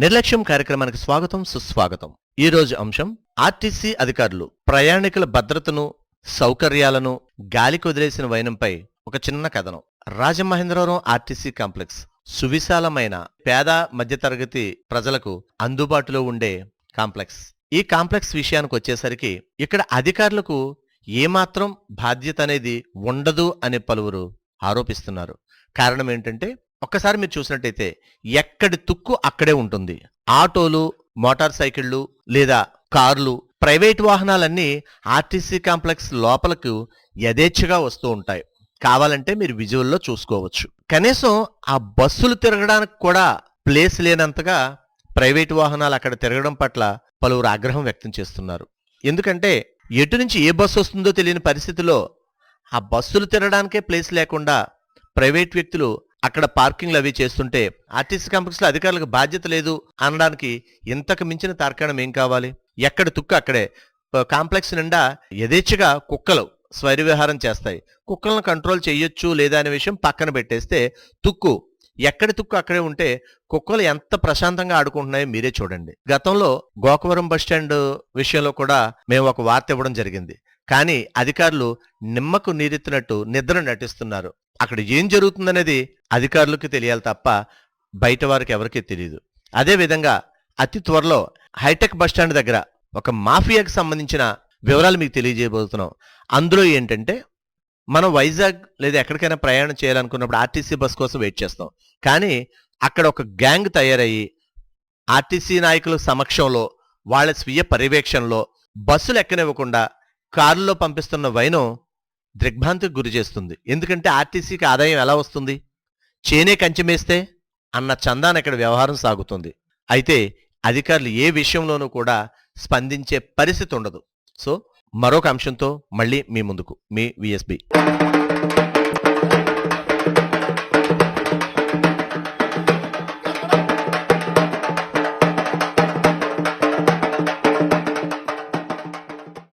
నిర్లక్ష్యం కార్యక్రమానికి స్వాగతం సుస్వాగతం. ఈ రోజు అంశం ఆర్టీసీ అధికారులు ప్రయాణికుల భద్రతను సౌకర్యాలను గాలికి వదిలేసిన వైనంపై ఒక చిన్న కథనం. రాజమహేంద్రవరం ఆర్టీసీ కాంప్లెక్స్ సువిశాలమైన పేద మధ్యతరగతి ప్రజలకు అందుబాటులో ఉండే కాంప్లెక్స్. ఈ కాంప్లెక్స్ విషయానికి వచ్చేసరికి ఇక్కడ అధికారులకు ఏమాత్రం బాధ్యత అనేది ఉండదు అని పలువురు ఆరోపిస్తున్నారు. కారణం ఏంటంటే ఒక్కసారి మీరు చూసినట్టయితే ఎక్కడి తుక్కు అక్కడే ఉంటుంది. ఆటోలు మోటార్ సైకిళ్ళు లేదా కార్లు ప్రైవేట్ వాహనాలన్నీ ఆర్టీసీ కాంప్లెక్స్ లోపలకు యథేచ్ఛగా వస్తూ ఉంటాయి. కావాలంటే మీరు విజువల్లో చూసుకోవచ్చు. కనీసం ఆ బస్సులు తిరగడానికి కూడా ప్లేస్ లేనంతగా ప్రైవేట్ వాహనాలు అక్కడ తిరగడం పట్ల పలువురు ఆగ్రహం వ్యక్తం చేస్తున్నారు. ఎందుకంటే ఎటు నుంచి ఏ బస్సు వస్తుందో తెలియని పరిస్థితిలో ఆ బస్సులు తిరగడానికే ప్లేస్ లేకుండా ప్రైవేట్ వ్యక్తులు అక్కడ పార్కింగ్లు అవి చేస్తుంటే ఆర్టీసీ కాంప్లెక్స్లో అధికారులకు బాధ్యత లేదు అనడానికి ఇంతకు మించిన తార్కాణం ఏం కావాలి? ఎక్కడ తుక్కు అక్కడే? కాంప్లెక్స్ నిండా యథేచ్ఛగా కుక్కలు స్వైర విహారం చేస్తాయి. కుక్కలను కంట్రోల్ చేయొచ్చు లేదా అనే విషయం పక్కన పెట్టేస్తే తుక్కు ఎక్కడి తుక్కు అక్కడే ఉంటే కుక్కలు ఎంత ప్రశాంతంగా ఆడుకుంటున్నాయో మీరే చూడండి. గతంలో గోకవరం బస్ స్టాండ్ విషయంలో కూడా మేము ఒక వార్త ఇవ్వడం జరిగింది. కానీ అధికారులు నిమ్మకు నీరెత్తినట్టు నిద్ర నటిస్తున్నారు. అక్కడ ఏం జరుగుతుందనేది అధికారులకు తెలియాలి తప్ప బయట వారికి ఎవరికీ తెలియదు అదే విధంగా అతి త్వరలో హైటెక్ బస్ స్టాండ్ దగ్గర ఒక మాఫియాకి సంబంధించిన వివరాలు మీకు తెలియజేయబోతున్నాం. అందులో ఏంటంటే మనం వైజాగ్ లేదా ఎక్కడికైనా ప్రయాణం చేయాలనుకున్నప్పుడు ఆర్టీసీ బస్ కోసం వెయిట్ చేస్తాం. కానీ అక్కడ ఒక గ్యాంగ్ తయారయ్యి ఆర్టీసీ నాయకుల సమక్షంలో వాళ్ళ స్వీయ పర్యవేక్షణలో బస్సులు ఎక్కనివ్వకుండా కారులో పంపిస్తున్న వైను దిగ్భ్రాంతికి గురి చేస్తుంది. ఎందుకంటే ఆర్టీసీకి ఆదాయం ఎలా వస్తుంది? చేనే కంచెమేస్తే అన్న చందాన ఇక్కడ వ్యవహారం సాగుతుంది. అయితే అధికారులు ఏ విషయంలోనూ కూడా స్పందించే పరిస్థితి ఉండదు. సో మరొక అంశంతో మళ్ళీ మీ ముందుకు మీ విఎస్బి